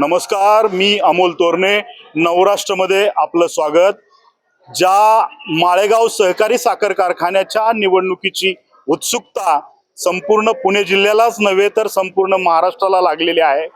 नमस्कार मी अमोल तोरणे नवराष्ट्रमध्ये आपलं स्वागत. ज्या माळेगाव सहकारी साखर कारखान्याच्या निवडणुकीची उत्सुकता संपूर्ण पुणे जिल्ह्यालाच नव्हे तर संपूर्ण महाराष्ट्राला लागलेली आहे.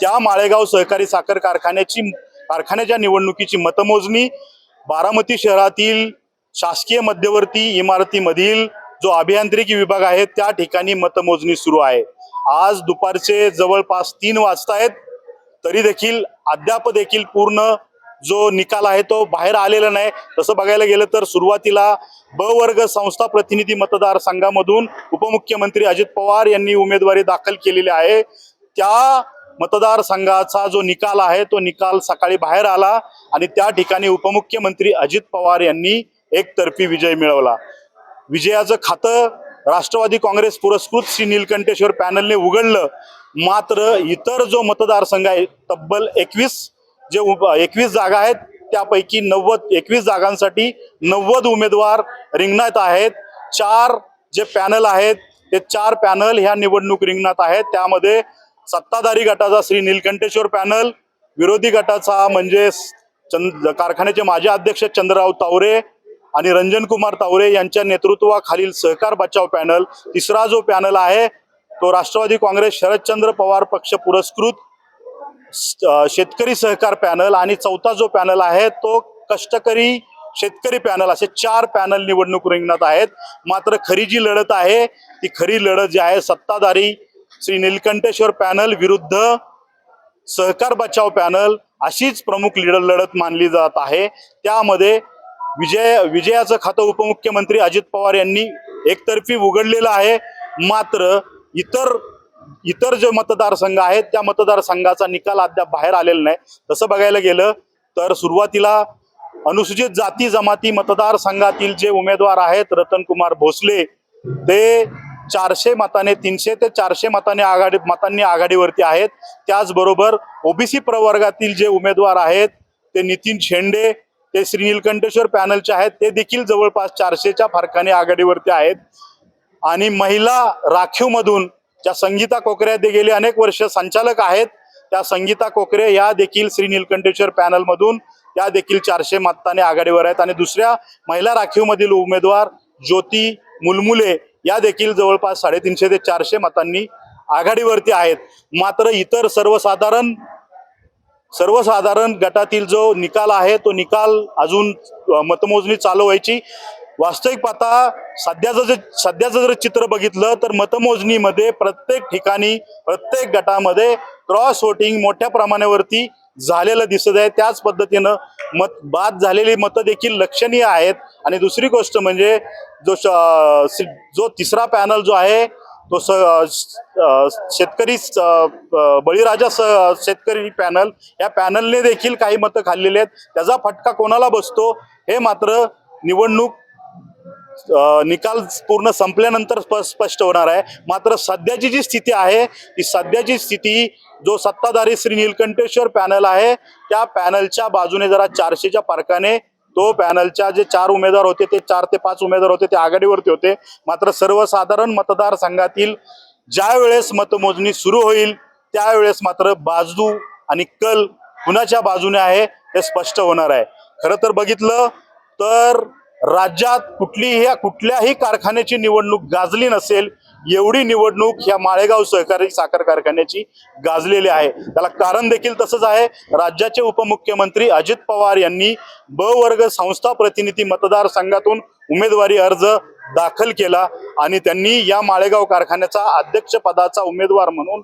त्या माळेगाव सहकारी साखर कारखान्याची कारखान्याच्या निवडणुकीची मतमोजणी बारामती शहरातील शासकीय मध्यवर्ती इमारतीमधील जो अभियांत्रिकी विभाग आहे त्या ठिकाणी मतमोजणी सुरू आहे. आज दुपारचे जवळपास तीन वाजता आहेत तरी देखील अद्याप देखील पूर्ण जो निकाल आहे तो बाहेर आलेला नाही. तसं बघायला गेलं तर सुरुवातीला ब वर्ग संस्था प्रतिनिधी मतदारसंघामधून उपमुख्यमंत्री अजित पवार यांनी उमेदवारी दाखल केलेली आहे. त्या मतदारसंघाचा जो निकाल आहे तो निकाल सकाळी बाहेर आला आणि त्या ठिकाणी उपमुख्यमंत्री अजित पवार यांनी एकतर्फी विजय मिळवला. विजयाचं खातं राष्ट्रवादी काँग्रेस पुरस्कृत श्री नीलकंठेश्वर पॅनलने उघडलं. मात्र इतर जो मतदारसंघ आहे तब्बल एकवीस जे एकवीस जागा आहेत त्यापैकी नव्वद एकवीस जागांसाठी नव्वद उमेदवार रिंगणात आहेत. चार जे पॅनल आहेत ते चार पॅनल ह्या निवडणूक रिंगणात आहेत. त्यामध्ये सत्ताधारी गटाचा श्री नीलकंठेश्वर पॅनल विरोधी गटाचा म्हणजे चंद कारखान्याचे माजी अध्यक्ष चंद्रराव तावरे आणि रंजन कुमार तावरे यांच्या नेतृत्वाखालील सहकार बचाव पॅनल तिसरा जो पॅनल आहे तो राष्ट्रवादी काँग्रेस शरदचंद्र पवार पक्ष पुरस्कृत शेतकरी सहकार पॅनल आणि चौथा जो पॅनल आहे तो कष्टकरी शेतकरी पॅनल असे चार पॅनल निवडणूक रिंगणात आहेत. मात्र खरी जी लढत आहे ती खरी लढत जी आहे सत्ताधारी श्री नीलकंठेश्वर पॅनल विरुद्ध सहकार बचाव पॅनल अशीच प्रमुख लिडर लढत मानली जात आहे. त्यामध्ये विजय विजयाचं खातं उपमुख्यमंत्री अजित पवार यांनी एकतर्फी उघडलेलं आहे. मात्र इतर इतर जे मतदारसंघ आहेत त्या मतदारसंघाचा निकाल अद्याप बाहेर आलेला नाही. तसं बघायला गेलं तर सुरुवातीला अनुसूचित जाती जमाती मतदारसंघातील जे उमेदवार आहेत रतन कुमार भोसले ते चारशे मताने तीनशे ते चारशे मताने आघाडी मतांनी आघाडीवरती आहेत. त्याचबरोबर ओबीसी प्रवर्गातील जे उमेदवार आहेत ते नितीन शेंडे ते श्री नीलकंठेश्वर पॅनलचे आहेत. ते देखील जवळपास चारशेच्या फरकाने आघाडीवरती आहेत. आणि महिला राखीवमधून ज्या संगीता कोकरे ते गेली अनेक वर्ष संचालक आहेत त्या संगीता कोकरे या देखील श्री नीलकंठेश्वर पॅनलमधून या देखील चारशे मताने आघाडीवर आहेत. आणि दुसऱ्या महिला राखीवमधील उमेदवार ज्योती मुलमुले या देखील जवळपास साडेतीनशे ते चारशे मतांनी आघाडीवरती आहेत. मात्र इतर सर्वसाधारण सर्वसाधारण गटातील जो निकाल आहे तो निकाल अजून मतमोजणी चालू व्हायची. वास्तविक पाहता सध्याचं जे सध्याचं जर चित्र बघितलं तर मतमोजणीमध्ये प्रत्येक ठिकाणी प्रत्येक गटामध्ये क्रॉस वोटिंग मोठ्या प्रमाणावरती झालेलं दिसत आहे. त्याच पद्धतीनं मत बाद झालेली मतं देखील लक्षणीय आहेत. आणि दुसरी गोष्ट म्हणजे जो श- जो तिसरा पॅनल जो आहे तो स शेतकरी स- बळीराजा स- शेतकरी पॅनल या पॅनलने देखील काही मतं खाल्लेली आहेत. त्याचा फटका कोणाला बसतो हे मात्र निवडणूक निकाल पूर्ण संपल्यानंतर स्प- स्पष्ट होणार आहे. मात्र सध्याची जी स्थिती आहे ती सध्याची स्थिती जो सत्ताधारी श्री नीलकंठेश्वर पॅनल आहे त्या पॅनलच्या बाजूने जरा चारशेच्या पारकाने तो पॅनलच्या जे चार उमेदवार होते ते चार ते पाच उमेदवार होते ते आघाडीवरती होते. मात्र सर्वसाधारण मतदारसंघातील ज्या वेळेस मतमोजणी सुरू होईल त्यावेळेस मात्र बाजू आणि कल कुणाच्या बाजूने आहे हे स्पष्ट होणार आहे. खरं तर बघितलं तर राज्यात कुठलीही कुठल्याही कारखान्याची निवडणूक गाजली नसेल एवढी निवडणूक ह्या माळेगाव सहकारी साखर कारखान्याची गाजलेली आहे. त्याला कारण देखील तसंच आहे. राज्याचे उपमुख्यमंत्री अजित पवार यांनी ब वर्ग संस्था प्रतिनिधी मतदारसंघातून उमेदवारी अर्ज दाखल केला आणि त्यांनी या माळेगाव कारखान्याचा अध्यक्षपदाचा उमेदवार म्हणून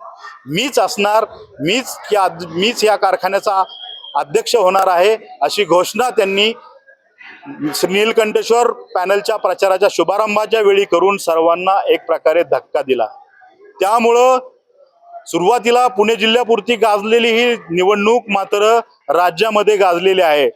मीच असणार मीच या मीच या कारखान्याचा अध्यक्ष होणार आहे अशी घोषणा त्यांनी नीलकंठेश्वर पॅनलच्या प्रचाराच्या शुभारंभाच्या वेळी करून सर्वांना एक प्रकारे धक्का दिला. त्यामुळं सुरुवातीला पुणे जिल्ह्यापुरती गाजलेली ही निवडणूक मात्र राज्यामध्ये गाजलेली आहे.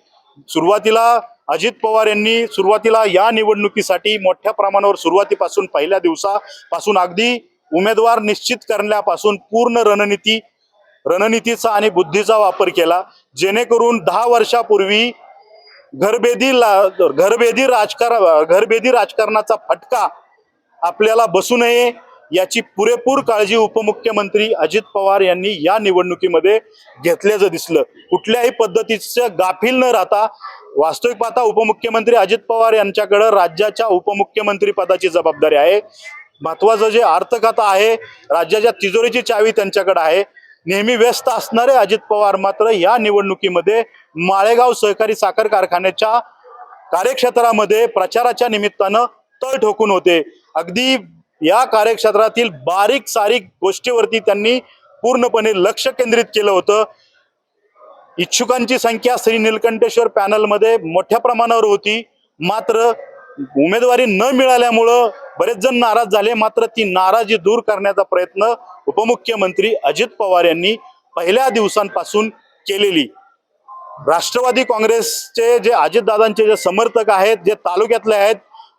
सुरुवातीला अजित पवार यांनी सुरुवातीला या निवडणुकीसाठी मोठ्या प्रमाणावर सुरुवातीपासून पहिल्या दिवसापासून अगदी उमेदवार निश्चित करण्यापासून पूर्ण रणनीती रणनीतीचा आणि बुद्धीचा वापर केला. जेणेकरून दहा वर्षापूर्वी घरबेदी घरबेदी राजकारण घरबेदी राजकारणाचा फटका आपल्याला बसू नये याची पुरेपूर काळजी उपमुख्यमंत्री अजित पवार यांनी या निवडणुकीमध्ये घेतल्याचं दिसलं. कुठल्याही पद्धतीचं गाफील न राहता वास्तविक पाहता उपमुख्यमंत्री अजित पवार यांच्याकडं राज्याच्या उपमुख्यमंत्री पदाची जबाबदारी आहे. महत्वाचं जे अर्थकथा आहे राज्याच्या तिजोरीची चावी त्यांच्याकडे आहे. नेहमी व्यस्त असणारे अजित पवार मात्र या निवडणुकीमध्ये माळेगाव सहकारी साखर कारखान्याच्या कार्यक्षेत्रामध्ये प्रचाराच्या निमित्तानं तळ ठोकून होते. अगदी या कार्यक्षेत्रातील बारीक सारीक गोष्टीवरती त्यांनी पूर्णपणे लक्ष केंद्रित केलं होतं. इच्छुकांची संख्या श्री नीलकंठेश्वर पॅनलमध्ये मोठ्या प्रमाणावर होती. मात्र उमेदवारी न मिळाल्यामुळं बरेच जण नाराज झाले. मात्र ती नाराजी दूर करण्याचा प्रयत्न उपमुख्यमंत्री अजित पवार यांनी पहिल्या दिवसांपासून केलेली. राष्ट्रवादी काँग्रेसचे जे अजितदादांचे जे समर्थक आहेत जे तालुक्यातले आहेत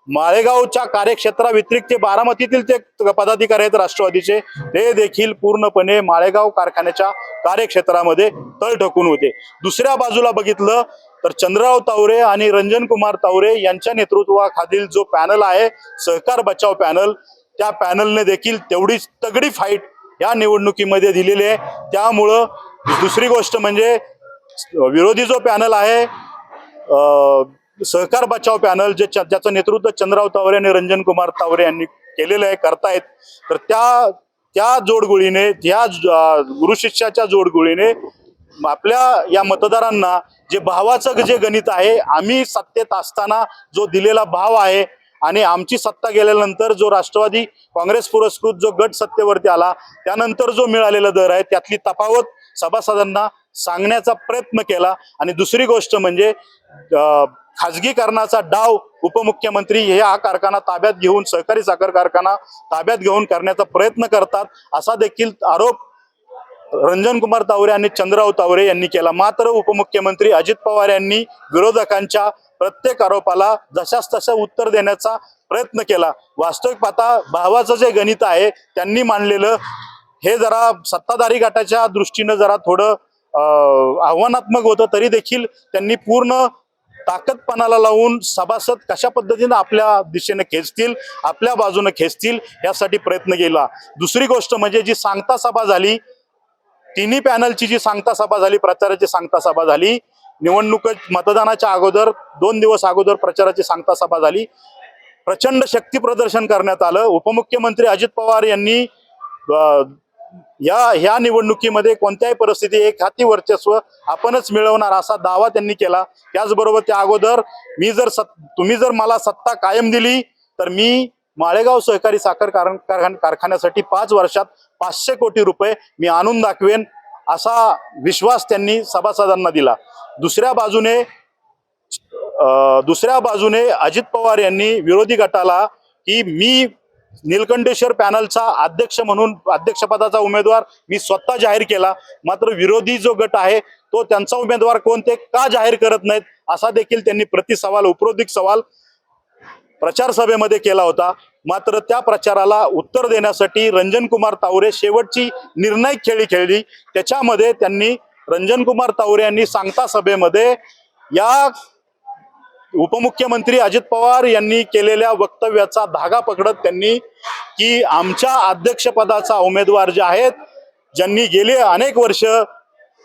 माळेगावच्या कार्यक्षेत्राव्यतिरिक्त ते बारामतीतील ते पदाधिकारी आहेत राष्ट्रवादीचे ते देखील पूर्णपणे माळेगाव कारखान्याच्या कार्यक्षेत्रामध्ये तळ ठोकून होते. दुसऱ्या बाजूला बघितलं तर चंद्रराव तावरे आणि रंजन कुमार तावरे यांच्या नेतृत्वाखालील जो पॅनल आहे सहकार बचाव पॅनल त्या पॅनलने देखील तेवढीच तगडी फाईट या निवडणुकीमध्ये दिलेली आहे. त्यामुळं दुसरी गोष्ट म्हणजे विरोधी जो पॅनल आहे सहकार बचाव पॅनल जे च- ज्याचं नेतृत्व चंद्रराव तावरे आणि रंजन कुमार तावरे यांनी केलेलं आहे करतायत. तर त्या त्या जोडगोळीने त्या गुरुशिष्याच्या अ, जोडगोळीने आपल्या या मतदारांना जे भावाचं जे गणित आहे आम्ही सत्तेत असताना जो दिलेला भाव आहे आणि आमची सत्ता गेल्यानंतर जो राष्ट्रवादी काँग्रेस पुरस्कृत जो गट सत्तेवरती आला त्यानंतर जो मिळालेला दर आहे त्यातली तफावत सभासदांना सांगण्याचा प्रयत्न केला. आणि दुसरी गोष्ट म्हणजे खाजगीकरणाचा डाव उपमुख्यमंत्री हे हा कारखाना ताब्यात घेऊन सहकारी साखर कारखाना ताब्यात घेऊन करण्याचा प्रयत्न करतात असा देखील आरोप रंजन कुमार तावरे आणि चंद्रराव तावरे यांनी केला. मात्र उपमुख्यमंत्री अजित पवार यांनी विरोधकांच्या प्रत्येक आरोपाला जशास तसं उत्तर देण्याचा प्रयत्न केला. वास्तविक पाहता भावाचं जे गणित आहे त्यांनी मांडलेलं हे जरा सत्ताधारी गटाच्या दृष्टीनं जरा थोडं आव्हानात्मक होतं तरी देखील त्यांनी पूर्ण ताकदपणाला लावून सभासद कशा पद्धतीनं आपल्या दिशेने खेचतील आपल्या बाजूने खेचतील यासाठी प्रयत्न केला. दुसरी गोष्ट म्हणजे जी सांगता सभा झाली तिन्ही पॅनलची जी सांगता सभा झाली प्रचाराची सांगता सभा झाली निवडणूक मतदानाच्या अगोदर दोन दिवस अगोदर प्रचाराची सांगता सभा झाली. प्रचंड शक्ती प्रदर्शन करण्यात आलं. उपमुख्यमंत्री अजित पवार यांनी या ह्या निवडणुकीमध्ये कोणत्याही परिस्थिती एक हाती वर्चस्व आपणच मिळवणार असा दावा त्यांनी केला. त्याचबरोबर त्या अगोदर मी जर सत तुम्ही जर मला सत्ता कायम दिली तर मी माळेगाव सहकारी साखर कार- कारखान- कारखान्यासाठी पाच वर्षात पाचशे कोटी रुपये मी आणून दाखवेन असा विश्वास त्यांनी सभासदांना दिला. दुसऱ्या बाजूने दुसऱ्या बाजूने अजित पवार यांनी विरोधी गटाला की मी निलकंठेश्वर पॅनलचा अध्यक्ष म्हणून अध्यक्षपदाचा उमेदवार मी स्वतः जाहीर केला. मात्र विरोधी जो गट आहे तो त्यांचा उमेदवार कोण ते का जाहीर करत नाहीत असा देखील त्यांनी प्रतिसवाल उपरोधिक सवाल प्रचार सभेमध्ये केला होता. मात्र त्या प्रचाराला उत्तर देण्यासाठी रंजनकुमार तावरे शेवटची निर्णायक खेळी खेळली. त्याच्यामध्ये त्यांनी रंजनकुमार तावरे यांनी सांगता सभेमध्ये या उपमुख्यमंत्री अजित पवार यांनी केलेल्या वक्तव्याचा धागा पकडत त्यांनी की आमच्या अध्यक्षपदाचा उमेदवार जे आहेत ज्यांनी गेले अनेक वर्ष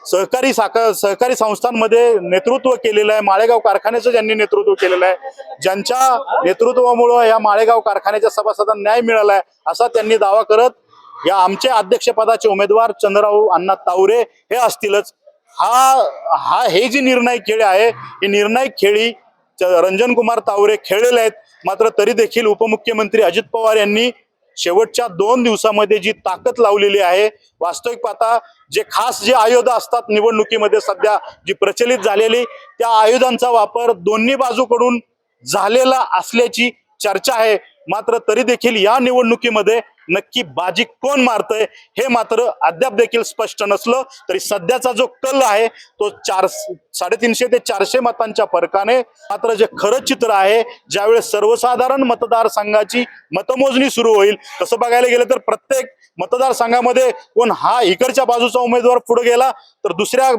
सहकारी साखर सहकारी संस्थांमध्ये नेतृत्व केलेलं आहे. माळेगाव कारखान्याचं ज्यांनी नेतृत्व केलेलं आहे ज्यांच्या नेतृत्वामुळं या माळेगाव कारखान्याच्या सभासदांना न्याय मिळाला आहे असा त्यांनी दावा करत या आमचे अध्यक्षपदाचे उमेदवार चंद्रराव अण्णा तावरे हे असतीलच. हा हा हे जी निर्णायक खेळी आहे ही निर्णायक खेळी रंजन कुमार तावरे खेळलेले आहेत. मात्र तरी देखील उपमुख्यमंत्री अजित पवार यांनी शेवटच्या दोन दिवसामध्ये जी ताकद लावलेली आहे वास्तविक पाहता जे खास जे आयुध असतात निवडणुकीमध्ये सध्या जी प्रचलित झालेली त्या आयुधांचा वापर दोन्ही बाजूकडून झालेला असल्याची चर्चा आहे. मात्र तरी देखील या निवडणुकीमध्ये नक्की बाजी कोण मारतंय हे मात्र अद्याप देखील स्पष्ट नसलं तरी सध्याचा जो कल आहे तो चार साडेतीनशे ते चारशे मतांच्या फरकाने मात्र जे खरं चित्र आहे ज्यावेळेस सर्वसाधारण मतदारसंघाची मतमोजणी सुरू होईल तसं बघायला गेलं तर प्रत्येक मतदारसंघामध्ये कोण हा इकडच्या बाजूचा उमेदवार पुढे गेला तर दुसऱ्या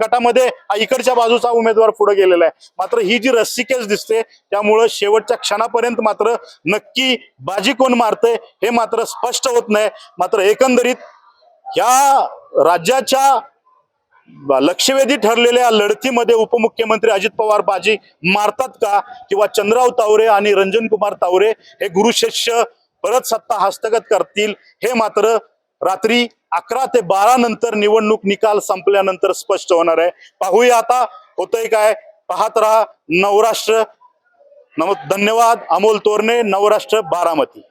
गटामध्ये हा इकडच्या बाजूचा उमेदवार पुढे गेलेला आहे. मात्र ही जी रस्सिकेच दिसते त्यामुळं शेवटच्या क्षणापर्यंत मात्र नक्की बाजी कोण मारते हे मात्र स्पष्ट होत नाही. मात्र एकंदरीत या राज्याच्या लक्षवेधी ठरलेल्या लढतीमध्ये उपमुख्यमंत्री अजित पवार बाजी मारतात का? किंवा चंद्रराव तावरे आणि रंजन कुमार तावरे हे गुरुशिष्य परत सत्ता हस्तगत करतील? हे मात्र रात्री अकरा ते बारा नंतर निवडणूक निकाल संपल्यानंतर स्पष्ट होणार आहे. पाहूया आता होतंय काय? पाहत राहा नवराष्ट्र. नम धन्यवाद. अमोल तोरणे नवराष्ट्र बारामती.